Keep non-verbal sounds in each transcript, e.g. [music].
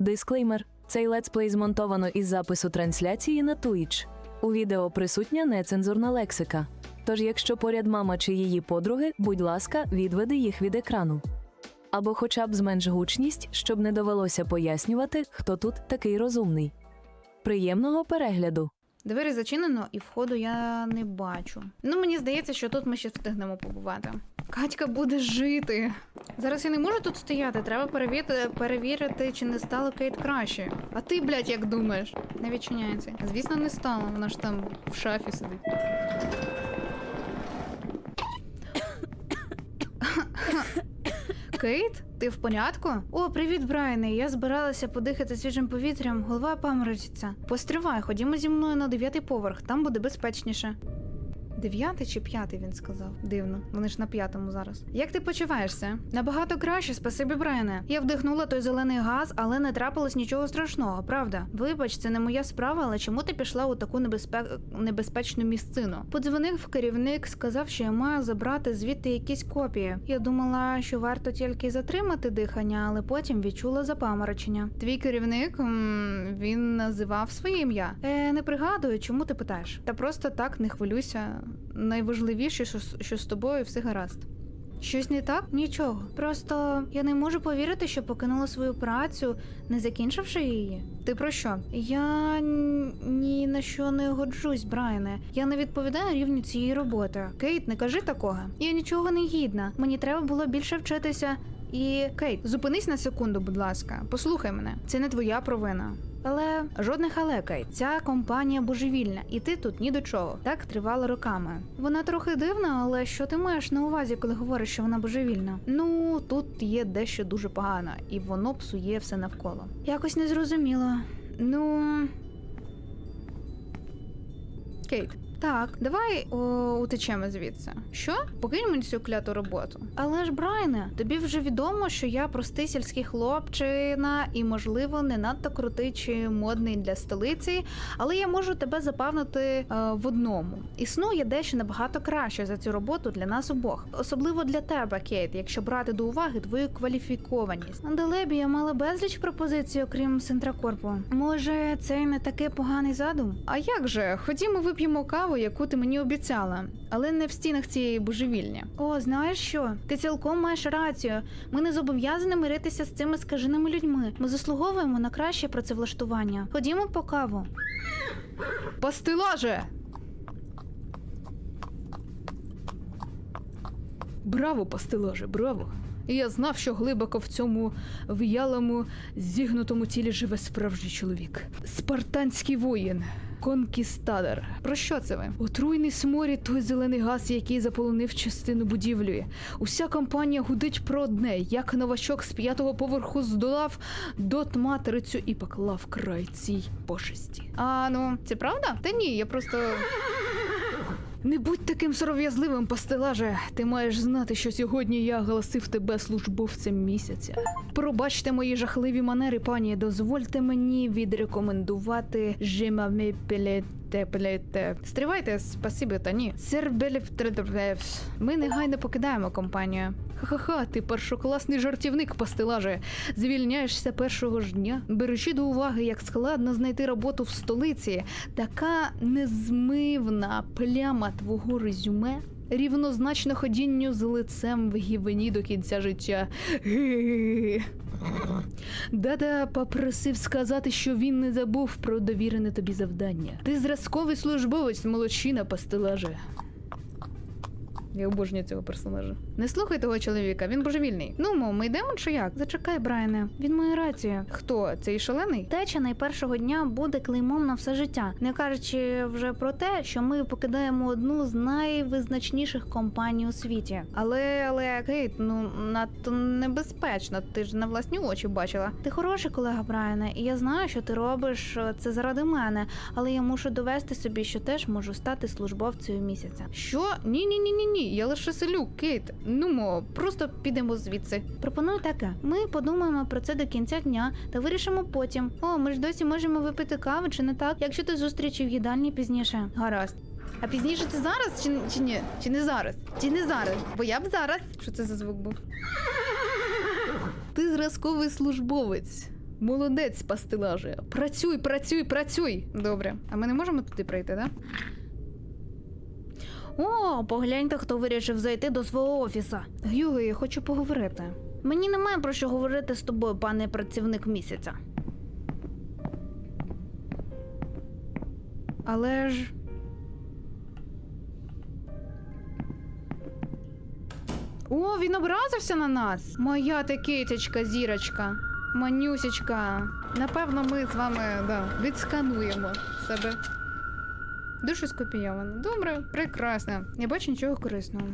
Дисклеймер: цей летсплей змонтовано із запису трансляції на Twitch. У відео присутня нецензурна лексика. Тож, якщо поряд мама чи її подруги, будь ласка, відведи їх від екрану. Або хоча б зменш гучність, щоб не довелося пояснювати, хто тут такий розумний. Приємного перегляду! Двері зачинено, і входу я не бачу. Ну, мені здається, що тут ми ще встигнемо побувати. Катька буде жити. Зараз я не можу тут стояти. Треба перевірити, перевірити, чи не стало Кейт краще. А ти, блядь, як думаєш? Не відчиняється. Звісно, не стало. Вона ж там в шафі сидить. Кейт, ти в порядку? О, привіт, Брайане. Я збиралася подихати свіжим повітрям, голова паморочиться. Постривай, ходімо зі мною на дев'ятий поверх, там буде безпечніше. Дев'ятий чи п'ятий, він сказав. Дивно, вони ж на п'ятому зараз. Як ти почуваєшся? Набагато краще, спасибі, Брайане. Я вдихнула той зелений газ, але не трапилось нічого страшного, правда. Вибач, це не моя справа, але чому ти пішла у таку небезпе... небезпечну місцину? Подзвонив керівник, сказав, що я маю забрати звідти якісь копії. Я думала, що варто тільки затримати дихання, але потім відчула запаморочення. Твій керівник м, він називав своє ім'я. Е, не пригадую, чому ти питаєш. Та просто так не хвилюйся. Найважливіше, що, що з тобою все гаразд. Щось не так? Нічого. Просто я не можу повірити, що покинула свою працю, не закінчивши її. Ти про що? Я ні на що не годжусь, Брайане. Я не відповідаю рівню цієї роботи. Кейт, не кажи такого. Я нічого не гідна. Мені треба було більше вчитися. І Кейт, зупинись на секунду, будь ласка. Послухай мене. Це не твоя провина. Але жодних але, Кейт. Ця компанія божевільна, і ти тут ні до чого. Так тривало роками. Вона трохи дивна, але що ти маєш на увазі, коли говориш, що вона божевільна? Ну тут є дещо дуже погано, і воно псує все навколо. Якось не зрозуміло. Ну. Кейт. Так, давай о, утечемо звідси. Що? Покинь мені цю кляту роботу. Але ж, Брайне, тобі вже відомо, що я простий сільський хлопчина і, можливо, не надто крутий чи модний для столиці, але я можу тебе запевнити е, в одному: існує дещо набагато краще за цю роботу для нас обох, особливо для тебе, Кейт, якщо брати до уваги твою кваліфікованість. На Делебі я мала безліч пропозицій, окрім Сентракорпу. Може, це й не такий поганий задум? А як же? Ходімо, вип'ємо каву, яку ти мені обіцяла, але не в стінах цієї божевільні. О, знаєш що? Ти цілком маєш рацію. Ми не зобов'язані миритися з цими скаженими людьми. Ми заслуговуємо на краще працевлаштування. Ходімо по каву. Пастилаже! Браво, пастилаже, браво! І я знав, що глибоко в цьому в'ялому, зігнутому тілі живе справжній чоловік. Спартанський воїн. Конкістадор. Про що це ви? Отруйний сморі той зелений газ, який заполонив частину будівлі. Уся компанія гудить про одне, як новачок з п'ятого поверху здолав дот матрицю і поклав край цій пошесті. А ну, це правда? Та ні, я просто. Не будь таким сором'язливим, пастилаже. Ти маєш знати, що сьогодні я оголосив тебе службовцем місяця. Пробачте мої жахливі манери, пані. Дозвольте мені відрекомендувати жимамі пелете пелете. Стривайте, спасибі, та ні. Сер Белів- Ми негайно покидаємо компанію. Ха-ха-ха, ти першокласний жартівник, пастилаже. Звільняєшся першого ж дня, беручи до уваги, як складно знайти роботу в столиці. Така незмивна пляма твого резюме рівнозначно ходінню з лицем в гівені до кінця життя. Ге-ге-ге. Дада попросив сказати, що він не забув про довірене тобі завдання. Ти зразковий службовець, молодчина, пастилаже. Я обожнюю цього персонажа. Не слухай того чоловіка, він божевільний. Ну, мов, ми йдемо чи як? Зачекай, Брайане. Він має рацію. Хто? Цей шалений? Теча найпершого дня буде клеймом на все життя, не кажучи вже про те, що ми покидаємо одну з найвизначніших компаній у світі. Але, але Кейт, ну надто небезпечно. Ти ж на власні очі бачила. Ти хороший колега, Брайане, і я знаю, що ти робиш е, це заради мене, але я мушу довести собі, що теж можу стати службовцею місяця. Що? Ні, ні, ні, ні, ні. Я лише селюк, Кейт. Ну мо, просто підемо звідси. Пропоную таке. Ми подумаємо про це до кінця дня та вирішимо потім. О, ми ж досі можемо випити каву, чи не так? Якщо ти зустрічі в їдальні пізніше. Гаразд. А пізніше це зараз чи, чи ні? Чи не зараз? Чи не зараз? Бо я б зараз. Що це за звук був? Ти зразковий службовець. Молодець, пастилаже. Працюй, працюй, працюй. Добре. А ми не можемо туди прийти, так? О, погляньте, хто вирішив зайти до свого офіса. Гюго, я хочу поговорити. Мені немає про що говорити з тобою, пане працівник місяця. Але ж. О, він образився на нас. Моя ти китячка, зірочка. Манюсечка. Напевно, ми з вами да, відскануємо себе. Дуже скопійовано. Добре, прекрасно. Не бачу нічого корисного.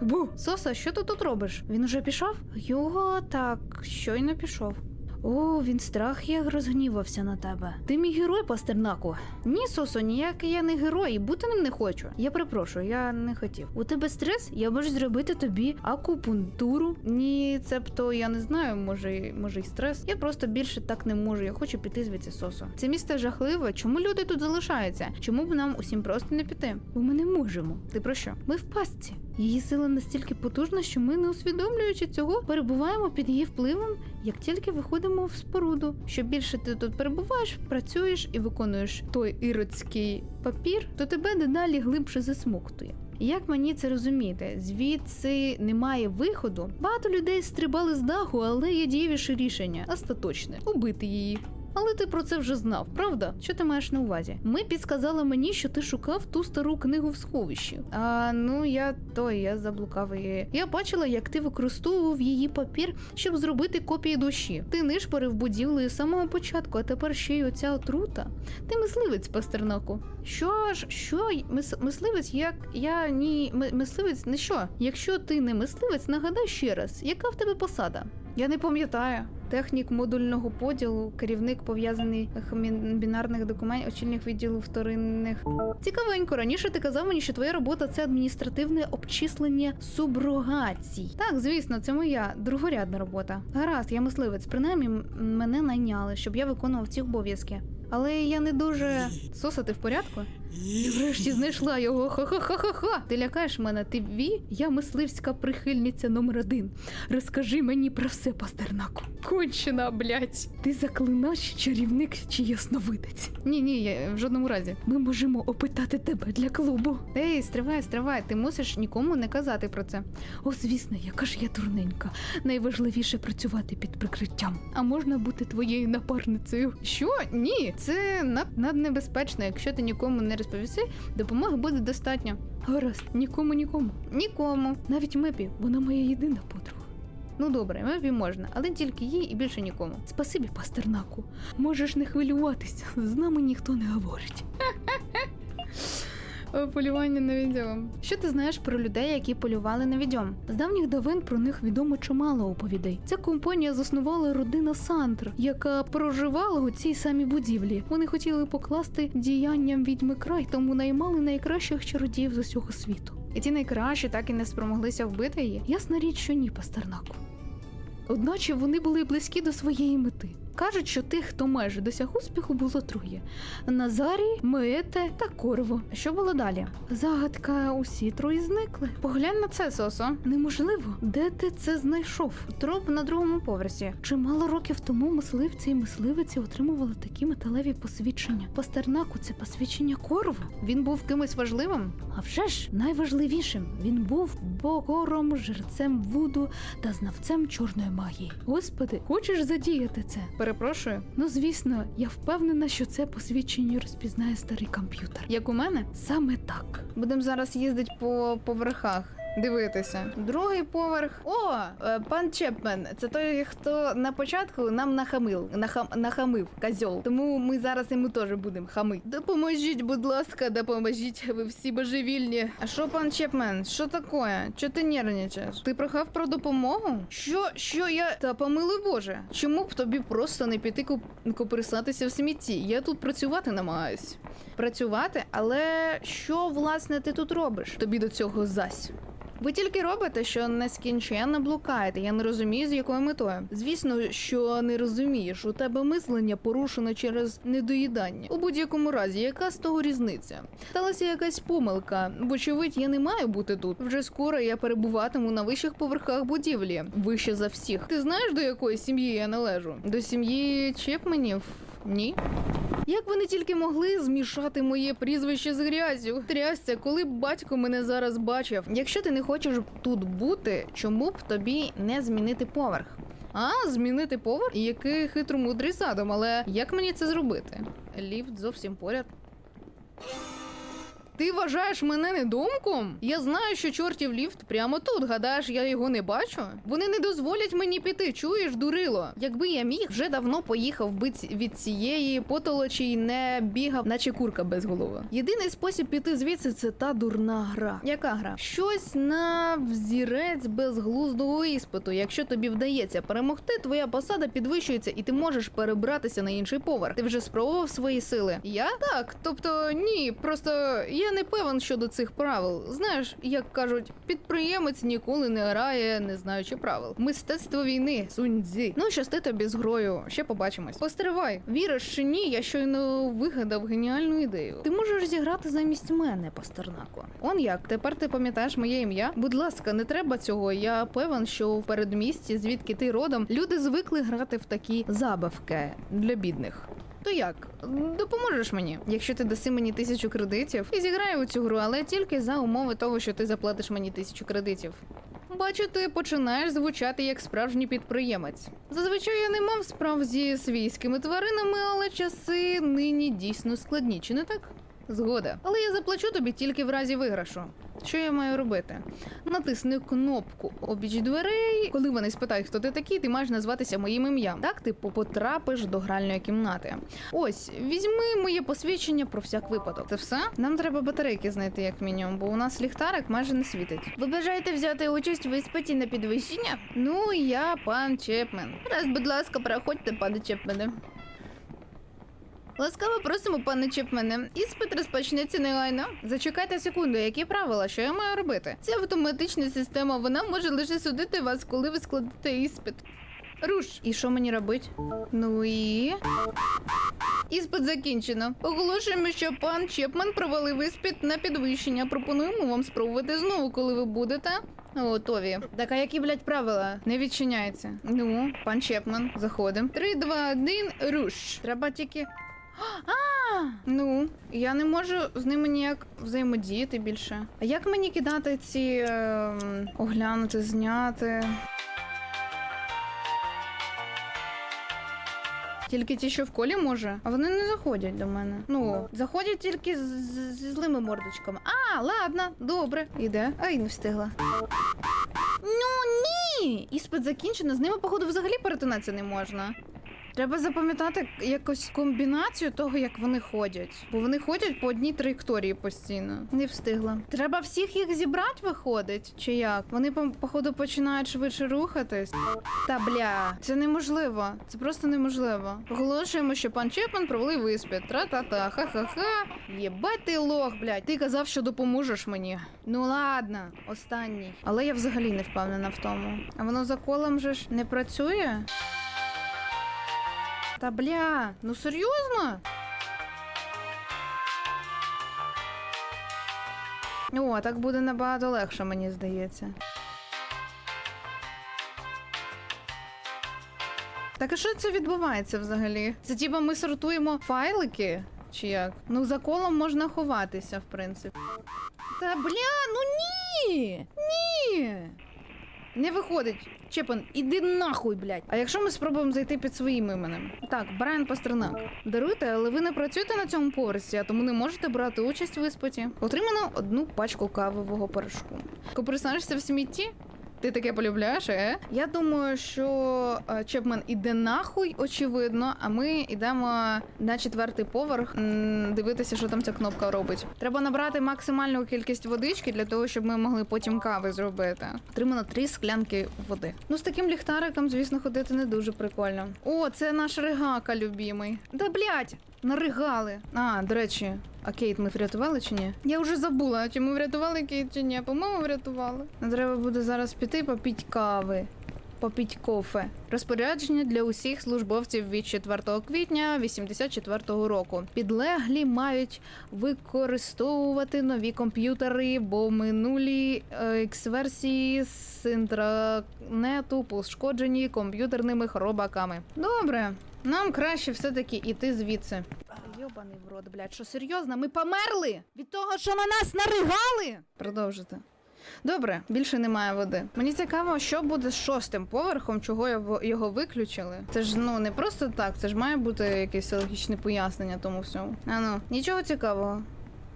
Бу, Соса, що ти тут робиш? Він уже пішов? Його так, щойно пішов. О, він страх як розгнівався на тебе. Ти мій герой, пастернаку. Ні, Сосо, ніякий я не герой, і бути ним не хочу. Я перепрошую, я не хотів. У тебе стрес? Я можу зробити тобі акупунктуру. Ні, цебто я не знаю, може, може й стрес. Я просто більше так не можу. Я хочу піти звідси Сосо. Це місто жахливе. Чому люди тут залишаються? Чому б нам усім просто не піти? Бо ми не можемо. Ти про що? Ми в пастці. Її сила настільки потужна, що ми, не усвідомлюючи цього, перебуваємо під її впливом, як тільки виходимо в споруду. Що більше ти тут перебуваєш, працюєш і виконуєш той іродський папір, то тебе дедалі глибше засмоктує. Як мені це розуміти? Звідси немає виходу. Багато людей стрибали з даху, але є дієвіше рішення остаточне убити її. Але ти про це вже знав, правда? Що ти маєш на увазі? Ми підсказали мені, що ти шукав ту стару книгу в сховищі. А ну я той, я заблукав її. Я бачила, як ти використовував її папір, щоб зробити копії душі. Ти нишпорив будівлею з самого початку, а тепер ще й оця отрута. Ти мисливець пастернаку. Що ж, що мис, мисливець, як я ні ми- мисливець, не що? Якщо ти не мисливець, нагадай ще раз, яка в тебе посада? Я не пам'ятаю. Технік модульного поділу, керівник пов'язаний бінарних документів, очільник відділу вторинних. Цікавенько, раніше ти казав мені, що твоя робота це адміністративне обчислення суброгацій. Так, звісно, це моя другорядна робота. Гаразд, я мисливець. Принаймні мене найняли, щоб я виконував ці обов'язки. Але я не дуже. Соса, ти в порядку? Ти врешті знайшла його. Ха-ха-ха-ха-ха. Ти лякаєш мене, ти ві? Я мисливська прихильниця номер один. Розкажи мені про все, пастернаку. Кончена, блядь. Ти заклинач, чарівник чи ясновидець? Ні, ні, я в жодному разі. Ми можемо опитати тебе для клубу. Ей, стривай, стривай, ти мусиш нікому не казати про це. О, звісно, яка ж я дурненька. Найважливіше працювати під прикриттям. А можна бути твоєю напарницею? Що? Ні, це над, наднебезпечно. Якщо ти нікому не розповіси, допомоги буде достатньо. Гаразд, нікому нікому. Нікому. Навіть Мепі, вона моя єдина подруга. Ну добре, Мепі можна, але тільки їй і більше нікому. Спасибі, пастернаку. Можеш не хвилюватися, з нами ніхто не говорить. [laughs] Полювання на відьом. Що ти знаєш про людей, які полювали на відьом? З давніх давин про них відомо чимало оповідей. Ця компанія заснувала родина Сантр, яка проживала у цій самій будівлі. Вони хотіли покласти діянням відьми край, тому наймали найкращих чародіїв з усього світу. І ті найкращі так і не спромоглися вбити її. Ясна річ, що ні, пастернаку. Одначе вони були близькі до своєї мети. Кажуть, що тих, хто майже досяг успіху, було троє: Назарій, Меете та Корво. Що було далі? Загадка, усі троє зникли. Поглянь на це, Сосо. Неможливо. Де ти це знайшов? Труп на другому поверсі. Чимало років тому мисливці і мисливиці отримували такі металеві посвідчення. Пастернаку це посвідчення Корво. Він був кимось важливим. А вже ж найважливішим він був богором, жерцем вуду та знавцем чорної магії. Господи, хочеш задіяти це? Перепрошую. Ну звісно, я впевнена, що це посвідчення розпізнає старий комп'ютер. Як у мене? Саме так. Будемо зараз їздити по поверхах. Дивитися. Другий поверх. О, е, пан Чепмен. Це той, хто на початку нам нахамив, нахам, нахамив козьол. Тому ми зараз йому теж будемо хамити. Допоможіть, будь ласка, допоможіть. Ви всі божевільні. А що, пан Чепмен? Що таке? Чого ти нервничаєш? Ти прохав про допомогу? Що, що я. Та помилуй Боже. Чому б тобі просто не піти куп- копирсатися в смітті? Я тут працювати намагаюсь. Працювати, але що власне ти тут робиш? Тобі до цього зась. Ви тільки робите, що нескінченно блукаєте. Я не розумію, з якою метою. Звісно, що не розумієш. У тебе мислення порушено через недоїдання. У будь-якому разі, яка з того різниця? Сталася якась помилка. Вочевидь, я не маю бути тут. Вже скоро я перебуватиму на вищих поверхах будівлі, вище за всіх. Ти знаєш, до якої сім'ї я належу? До сім'ї Чепменів? Ні. Як вони тільки могли змішати моє прізвище з грязю? Трясся, коли б батько мене зараз бачив. Якщо ти не хочеш тут бути, чому б тобі не змінити поверх? А, змінити поверх? Який хитромудрий задум, але як мені це зробити? Ліфт зовсім поряд. Ти вважаєш мене недумком? Я знаю, що чортів ліфт прямо тут. Гадаєш, я його не бачу? Вони не дозволять мені піти. Чуєш, дурило? Якби я міг, вже давно поїхав би від цієї потолочі й не бігав, наче курка без голови. Єдиний спосіб піти звідси це та дурна гра. Яка гра? Щось на взірець безглуздого іспиту. Якщо тобі вдається перемогти, твоя посада підвищується, і ти можеш перебратися на інший поверх. Ти вже спробував свої сили? Я так. Тобто, ні, просто я не певен щодо цих правил. Знаєш, як кажуть, підприємець ніколи не грає, не знаючи правил. Мистецтво війни, суньцзі. Ну, щасти тобі з грою. Ще побачимось. Постривай, віриш чи ні? Я щойно вигадав геніальну ідею. Ти можеш зіграти замість мене, Пастернако. Он як? Тепер ти пам'ятаєш моє ім'я? Будь ласка, не треба цього. Я певен, що в передмісті, звідки ти родом, люди звикли грати в такі забавки для бідних. То як? Допоможеш мені, якщо ти даси мені тисячу кредитів і зіграю у цю гру, але тільки за умови того, що ти заплатиш мені тисячу кредитів. Бачу, ти починаєш звучати як справжній підприємець. Зазвичай я не мав справ зі свійськими тваринами, але часи нині дійсно складні, чи не так? Згода. Але я заплачу тобі тільки в разі виграшу. Що я маю робити? Натисни кнопку обіч дверей. Коли вони спитають, хто ти такий, ти маєш назватися моїм ім'ям. Так ти потрапиш до гральної кімнати. Ось, візьми моє посвідчення про всяк випадок. Це все? Нам треба батарейки знайти, як мінімум, бо у нас ліхтарик майже не світить. Ви бажаєте взяти участь в іспиті на підвищення? Ну, я пан Чепмен. Раз, будь ласка, проходьте, пане Чепмене. Ласкаво просимо, пане Чепмене. Іспит розпочнеться негайно. Зачекайте секунду, які правила, що я маю робити? Це автоматична система, вона може лише судити вас, коли ви складете іспит. Руш, і що мені робить? Ну і. Іспит закінчено. Оголошуємо, що пан Чепмен провалив іспит на підвищення. Пропонуємо вам спробувати знову, коли ви будете. Готові. Так, а які, блядь, правила? Не відчиняється. Ну, пан Чепмен, заходимо. Три, два, один, руш. Треба тільки. А, ну, я не можу з ними ніяк взаємодіяти більше. А як мені кидати ці ем, оглянути, зняти? Тільки ті, що в колі може, а вони не заходять до мене. Ну, заходять тільки з- з- зі злими мордочками. А, ладно, добре. Іде. Ай, не встигла. Ну ні! Іспит закінчено, з ними, походу, взагалі перетинатися не можна. Треба запам'ятати якось комбінацію того, як вони ходять. Бо вони ходять по одній траєкторії постійно. Не встигла. Треба всіх їх зібрати, виходить? Чи як? Вони по- походу починають швидше рухатись. Та бля, це неможливо. Це просто неможливо. Оголошуємо, що пан Чепман провалив іспит. Тра-та-та, ха-ха-ха. Єбать ти лох, блядь. Ти казав, що допоможеш мені. Ну ладно, останній. Але я взагалі не впевнена в тому. А воно за колом же ж не працює? Та бля, ну серйозно? О, так буде набагато легше, мені здається. Так а що це відбувається взагалі? Це типа ми сортуємо файлики? Чи як? Ну за колом можна ховатися, в принципі. Та бля, ну ні! Ні! Не виходить. Чепен, іди нахуй, блядь. А якщо ми спробуємо зайти під своїм іменем? Так, Брайан Пастернак. Даруйте, але ви не працюєте на цьому поверсі, а тому не можете брати участь в іспиті. Отримано одну пачку кавового порошку. Коприсаєшся в смітті? Ти таке полюбляєш, е? Я думаю, що е, Чепмен іде нахуй, очевидно, а ми йдемо на четвертий поверх дивитися, що там ця кнопка робить. Треба набрати максимальну кількість водички для того, щоб ми могли потім кави зробити. Отримано три склянки води. Ну з таким ліхтариком, звісно, ходити не дуже прикольно. О, це наш регака любімий. Да блять! Наригали. А, до речі, а Кейт ми врятували чи ні? Я вже забула, чи ми врятували Кейт чи ні. По-моєму, врятували. Нам треба буде зараз піти попіть кави. Попіть кофе. Розпорядження для усіх службовців від 4 квітня 84 року. Підлеглі мають використовувати нові комп'ютери, бо минулі екс-версії з інтранету пошкоджені комп'ютерними хробаками. Добре, нам краще все-таки іти звідси. Йобаний в рот, блядь, що серйозно? Ми померли від того, що на нас наригали. Продовжити. Добре, більше немає води. Мені цікаво, що буде з шостим поверхом, чого його- виключили. Це ж ну не просто так, це ж має бути якесь логічне пояснення тому всьому. А ну, нічого цікавого.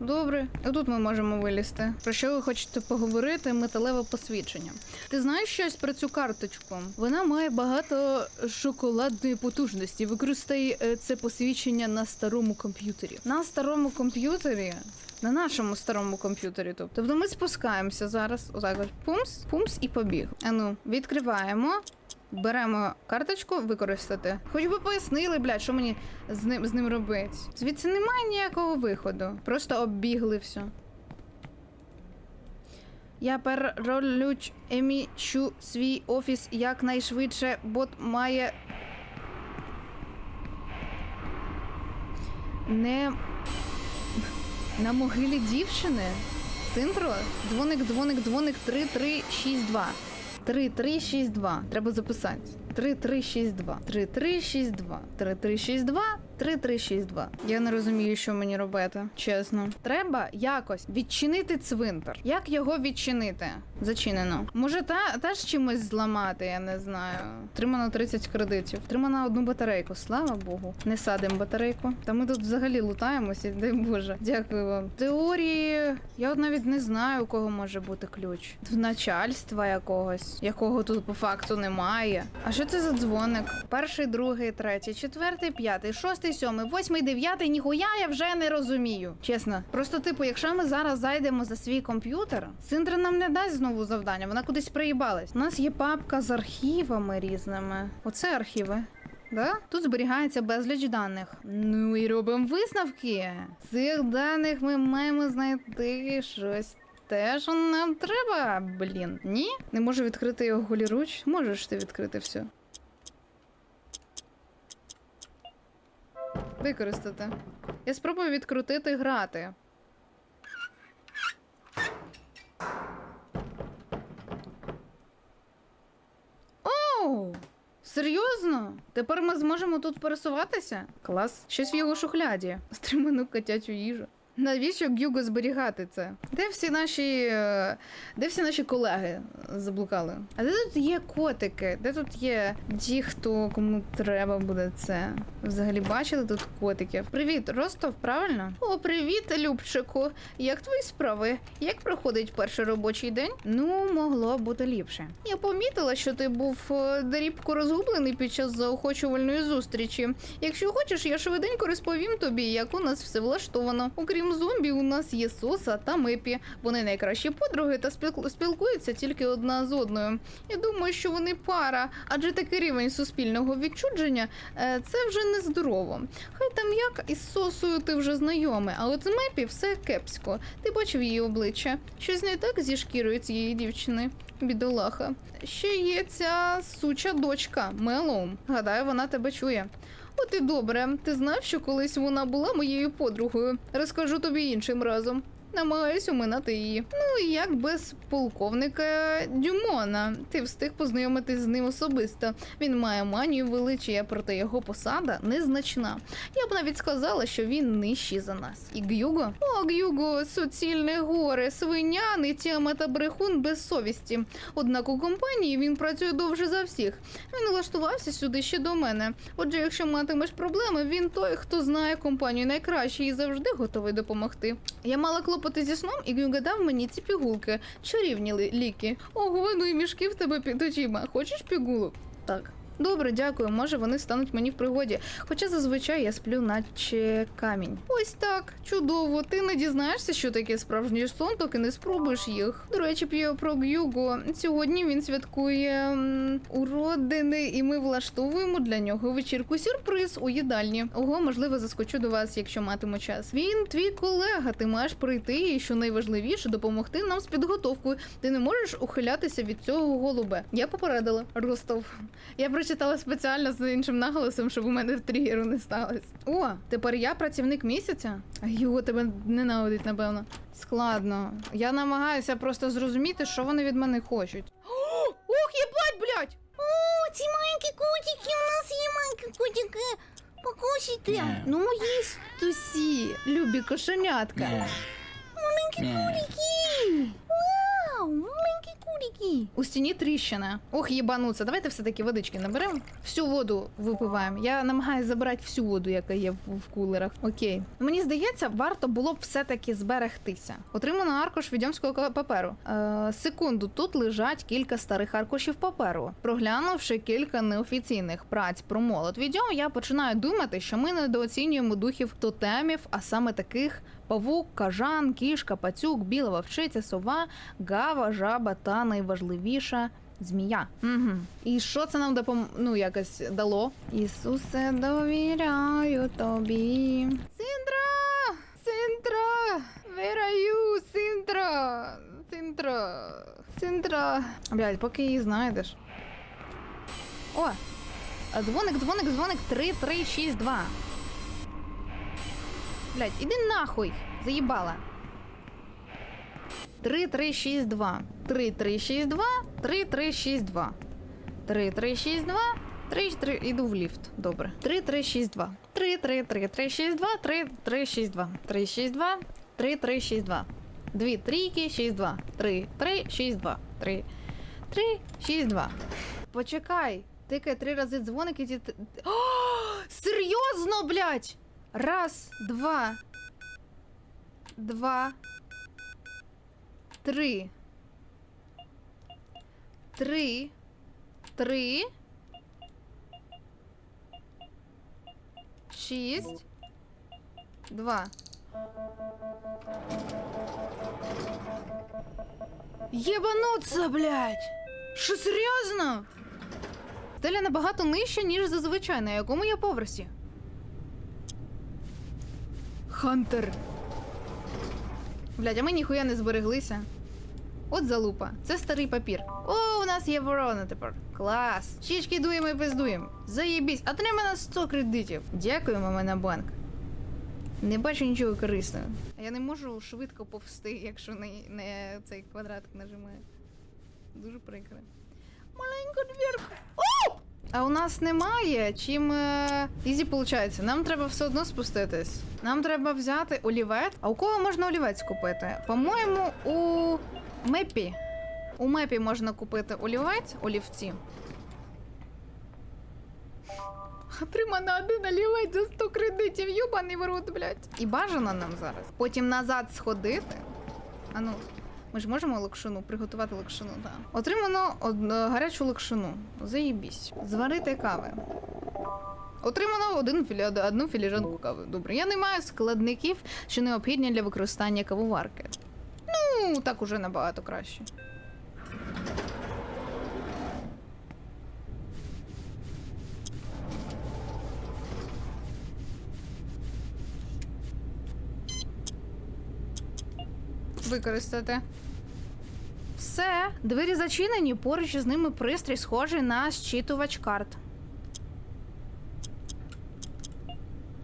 Добре, тут ми можемо вилізти. Про що ви хочете поговорити? Металеве посвідчення. Ти знаєш щось про цю карточку? Вона має багато шоколадної потужності. Використай е, це посвідчення на старому комп'ютері. На старому комп'ютері. На нашому старому комп'ютері, тобто. Тобто ми спускаємося зараз. Отак от пумс, пумс і побіг. Ану, відкриваємо. Беремо карточку використати. Хоч би пояснили, блядь, що мені з ним з ним робити. Звідси немає ніякого виходу. Просто оббігли все. Я переролюч емічу свій офіс якнайшвидше, бот має. Не на могилі дівчини. Синтро? Дзвоник, дзвоник, дзвоник 3362. 3362. Треба записати. 3362. 3362. 3362. 3362. Я не розумію, що мені робити, чесно. Треба якось відчинити цвинтар. Як його відчинити? Зачинено. Може, та теж чимось зламати, я не знаю. Тримано 30 кредитів. Тримано одну батарейку. Слава Богу. Не садимо батарейку. Та ми тут взагалі лутаємося, дай Боже. Дякую вам. Теорії я от навіть не знаю, у кого може бути ключ. В начальства якогось, якого тут по факту немає. А що це за дзвоник? Перший, другий, третій, четвертий, п'ятий, шостий, сьомий, восьмий, дев'ятий. Ніхуя я вже не розумію. Чесно, просто типу, якщо ми зараз зайдемо за свій комп'ютер, Синдра нам не дасть знову завдання. Вона кудись приїбалась. У нас є папка з архівами різними. Оце архіви. Да? Тут зберігається безліч даних. Ну і робимо висновки. Цих даних ми маємо знайти щось. Те, що нам треба, блін. Ні? Не можу відкрити його голіруч. Можеш ти відкрити все. Використати. Я спробую відкрутити грати. Оу! Серйозно? Тепер ми зможемо тут пересуватися? Клас. Щось в його шухляді. Стриману котячу їжу. Навіщо Гюго зберігати це? Де всі наші. е, Де всі наші колеги заблукали? А де тут є котики? Де тут є ті, хто кому треба буде це? Взагалі бачили тут котиків? Привіт, Ростов, правильно? О, привіт, Любчику. Як твої справи? Як проходить перший робочий день? Ну, могло бути ліпше. Я помітила, що ти був е, дрібко розгублений під час заохочувальної зустрічі. Якщо хочеш, я швиденько розповім тобі, як у нас все влаштовано. Окрім зомбі, у нас є Соса та Мепі. Вони найкращі подруги та спіл- спілкуються тільки одна з одною. Я думаю, що вони пара, адже такий рівень суспільного відчудження е, це вже нездорово. Хай там як із Сосою ти вже знайомий, а от з Мепі все кепсько. Ти бачив її обличчя. Щось не так зі шкірою цієї дівчини. Бідолаха. Ще є ця суча дочка Мелоум. Гадаю, вона тебе чує. От і добре. Ти знав, що колись вона була моєю подругою. Розкажу тобі іншим разом. Намагаюсь оминати її. Ну і як без полковника Дюмона. Ти встиг познайомитись з ним особисто. Він має манію величія, проте його посада незначна. Я б навіть сказала, що він нижчий за нас. І Гюго? О, Гюго, суцільне горе, свиня, нетяма та брехун без совісті. Однак у компанії він працює довше за всіх. Він влаштувався сюди ще до мене. Отже, якщо матимеш проблеми, він той, хто знає компанію найкраще і завжди готовий допомогти. Я мала клопоти зі сном, і гадав мені ці пігулки, чарівні ліки. Ого, ну і мішки в тебе під очима. Хочеш пігулок? Так. Добре, дякую. Може, вони стануть мені в пригоді. Хоча зазвичай я сплю, наче камінь. Ось так, чудово. Ти не дізнаєшся, що таке справжній сон, доки не спробуєш їх. До речі, п'ю про Гюго. Сьогодні він святкує м, уродини, і ми влаштовуємо для нього вечірку сюрприз у їдальні. Ого, можливо, заскочу до вас, якщо матиму час. Він твій колега. Ти маєш прийти і що найважливіше, допомогти нам з підготовкою. Ти не можеш ухилятися від цього голубе. Я попередила Ростов. Я прочитала спеціально з іншим наголосом, щоб у мене тригеру не сталося. О, тепер я працівник місяця. А його тебе ненавидить, напевно. Складно. Я намагаюся просто зрозуміти, що вони від мене хочуть. [gasps] Ох, єбать, блядь! О, ці маленькі котики, у нас є маленькі котики. Покушайте. Ну, мої стусі, любі кошенятка. Маленькі курики. У стіні тріщина. Ох, їбануться. Давайте все-таки водички наберемо. Всю воду випиваємо. Я намагаюся забрати всю воду, яка є в, в кулерах. Окей. Мені здається, варто було б все-таки зберегтися. Отримано аркуш відьомського паперу. Е, секунду, тут лежать кілька старих аркушів паперу. Проглянувши кілька неофіційних праць про молот відьом, я починаю думати, що ми недооцінюємо духів тотемів, а саме таких павук, кажан, кішка, пацюк, біла вовчиця, сова, гава, жаба та найважливіша змія. Угу. І що це нам допом... ну, якось дало? Ісусе, довіряю тобі. Синдра! Синдра! You, Синдра? Синдра! Синдра! Блядь, поки її знайдеш. О! Дзвоник, дзвоник, дзвоник 3362. Блять, іди нахуй! Заїбала. 3362. 3362. 3362. 3362. 33... Іду в ліфт. Добре. 3362. 333362. 3362. 362. 3362. Дві трійки, 62. 3, 3, 62. 3, 3, 62. Почекай. Тикай три рази дзвоник і ті... О, серйозно, блядь! Раз, два, два, три, три, три, шість, два. Єбануться, блядь! Що серйозно? Стеля набагато нижча, ніж зазвичай, на якому я поверсі. Хантер. Блядь, а ми ніхуя не збереглися. От залупа. Це старий папір. О, у нас є ворона тепер. Клас. Щічки дуємо і пиздуємо. Заєбісь. А треба на 100 кредитів. Дякуємо мене банк. Не бачу нічого корисного. А я не можу швидко повсти, якщо не, не цей квадратик нажимаю. Дуже прикро. Маленьку двірку. А у нас немає чим е, ізі виходить. Нам треба все одно спуститись. Нам треба взяти олівець. А у кого можна олівець купити? По-моєму, у мепі. У мепі можна купити олівець, олівці. Отримано один олівець за 100 кредитів, юбаний в рот, блядь. І бажано нам зараз. Потім назад сходити. А ну, ми ж можемо лакшину приготувати лакшину, так. Отримано од... гарячу лакшину. Заїбісь. Зварити кави. Отримано один філі... одну філіжанку кави. Добре. Я не маю складників, що необхідні для використання кавоварки. Ну, так уже набагато краще. Використати. Все, двері зачинені, поруч із ними пристрій, схожий на щитувач карт.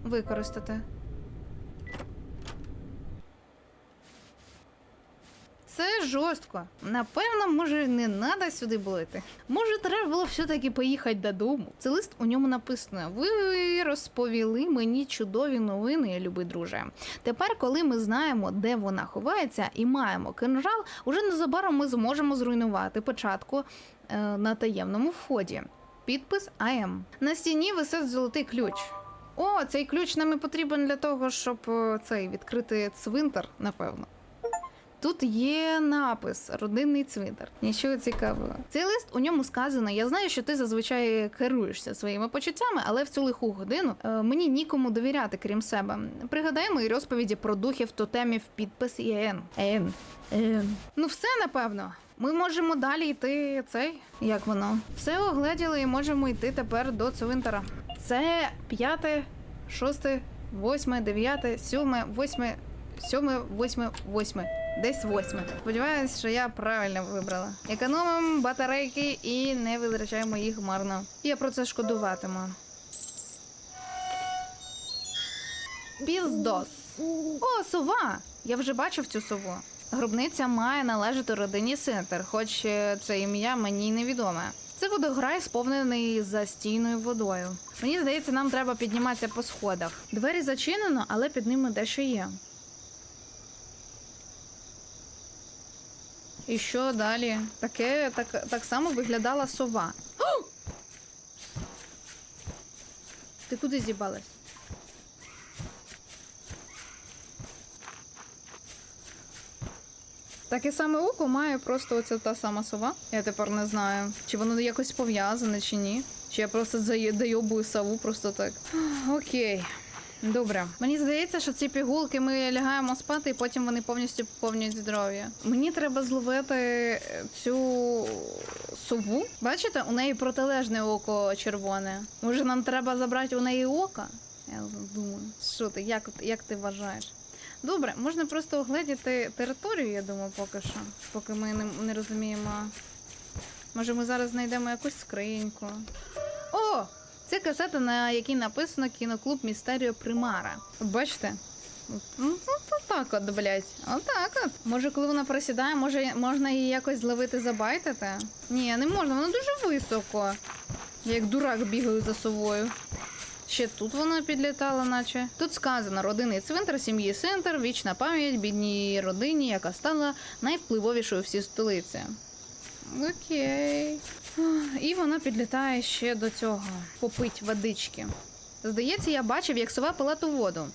Використати. Це жорстко. Напевно, може, не треба сюди було йти. Може, треба було все-таки поїхати додому. Це лист у ньому написано: Ви розповіли мені чудові новини, любий друже. Тепер, коли ми знаємо, де вона ховається, і маємо кинжал, уже незабаром ми зможемо зруйнувати початку е, на таємному вході. Підпис АМ. На стіні висить золотий ключ. О, цей ключ нам і потрібен для того, щоб е, цей відкрити цвинтар, напевно. Тут є напис родинний цвинтар. Нічого цікавого. Цей лист у ньому сказано: я знаю, що ти зазвичай керуєшся своїми почуттями, але в цю лиху годину е, мені нікому довіряти, крім себе. Пригадай мої розповіді про духів, тотемів, підпис і ен. Ен. Ен. Ну, все напевно. Ми можемо далі йти цей. Як воно? Все огледіли і можемо йти тепер до цвинтара. Це п'яте, шосте, восьме, дев'яте, сьоме, восьме, сьоме, восьме, восьме. Десь восьме. Сподіваюсь, що я правильно вибрала. Економимо батарейки і не витрачаємо їх марно. Я про це шкодуватиму. Піздос. О, сова! Я вже бачив цю сову. Гробниця має належати родині Синтер, хоч е, це ім'я мені невідоме. Це водограй, сповнений застійною водою. Мені здається, нам треба підніматися по сходах. Двері зачинено, але під ними дещо є. І що далі? Таке так, так само виглядала сова. О! Ти куди зібалась? Таке саме око має просто оця та сама сова. Я тепер не знаю, чи воно якось пов'язане, чи ні. Чи я просто заєдайобую сову просто так. Окей. Добре. Мені здається, що ці пігулки ми лягаємо спати, і потім вони повністю поповнюють здоров'я. Мені треба зловити е, цю сову. Бачите, у неї протилежне око червоне. Може, нам треба забрати у неї око? Я думаю, що ти, як, як ти вважаєш? Добре, можна просто огледіти територію, я думаю, поки що. Поки ми не, не розуміємо. Може, ми зараз знайдемо якусь скриньку. Це касета, на якій написано кіноклуб Містеріо Примара. Бачите? Ну, так от, блядь. Отак от. Може, коли вона просідає, може можна її якось зловити, забайтити? Ні, не можна, вона дуже високо. Я як дурак бігаю за совою. Ще тут вона підлітала, наче. Тут сказано родинний цвинтар сім'ї Сентер, вічна пам'ять бідній родині, яка стала найвпливовішою в всій столиці. Окей. І вона підлітає ще до цього. Попить водички. Здається, я бачив, як сова пила ту воду.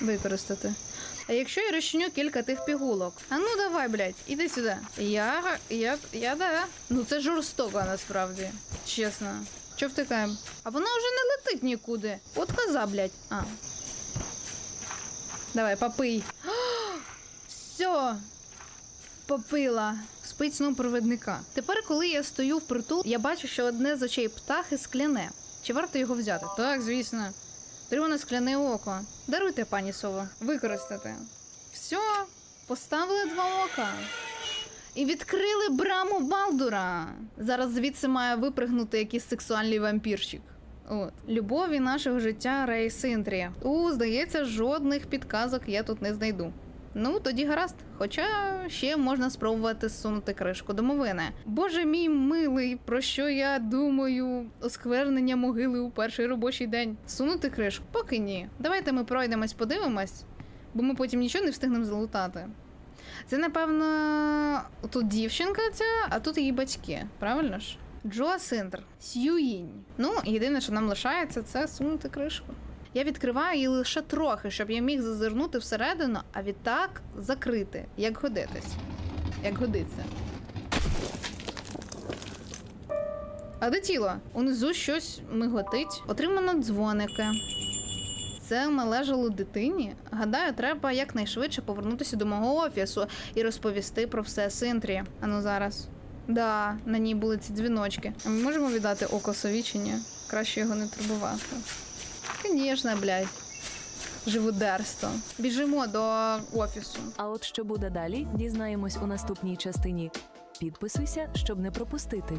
Використати. А якщо я розчиню кілька тих пігулок? А ну давай, блядь, іди сюди. Я. я. я да. Ну це жорстоко насправді. Чесно. Чо втикаємо? А вона вже не летить нікуди. От коза, блядь. А. Давай, попий. Все. Попила. Спить сном провідника. Тепер, коли я стою впритул, я бачу, що одне з очей птахи скляне. Чи варто його взяти? Так, звісно. Тримане скляне око. Даруйте, пані Сово. Використати. Все, поставили два ока. І відкрили браму Балдура. Зараз звідси має випригнути якийсь сексуальний вампірчик. От. Любові нашого життя Рей Синтрі. У, здається, жодних підказок я тут не знайду. Ну, тоді гаразд. Хоча ще можна спробувати зсунути кришку домовини. Боже мій милий, про що я думаю? Осквернення могили у перший робочий день. Сунути кришку? Поки ні. Давайте ми пройдемось, подивимось, бо ми потім нічого не встигнемо залутати. Це, напевно, тут дівчинка ця, а тут її батьки, правильно ж? Джоа Синтер, Сьюїнь. Ну, єдине, що нам лишається, це сунути кришку. Я відкриваю її лише трохи, щоб я міг зазирнути всередину, а відтак закрити, як годитись. Як годиться. А де тіло? Унизу щось миготить. Отримано дзвоники. Це належало дитині. Гадаю, треба якнайшвидше повернутися до мого офісу і розповісти про все Синтрі. Ану зараз. Да, на ній були ці дзвіночки. А ми можемо віддати око сові чи ні? Краще його не турбувати. Звісно, блядь. Живодерство. Біжимо до офісу. А от що буде далі, дізнаємось у наступній частині. Підписуйся, щоб не пропустити.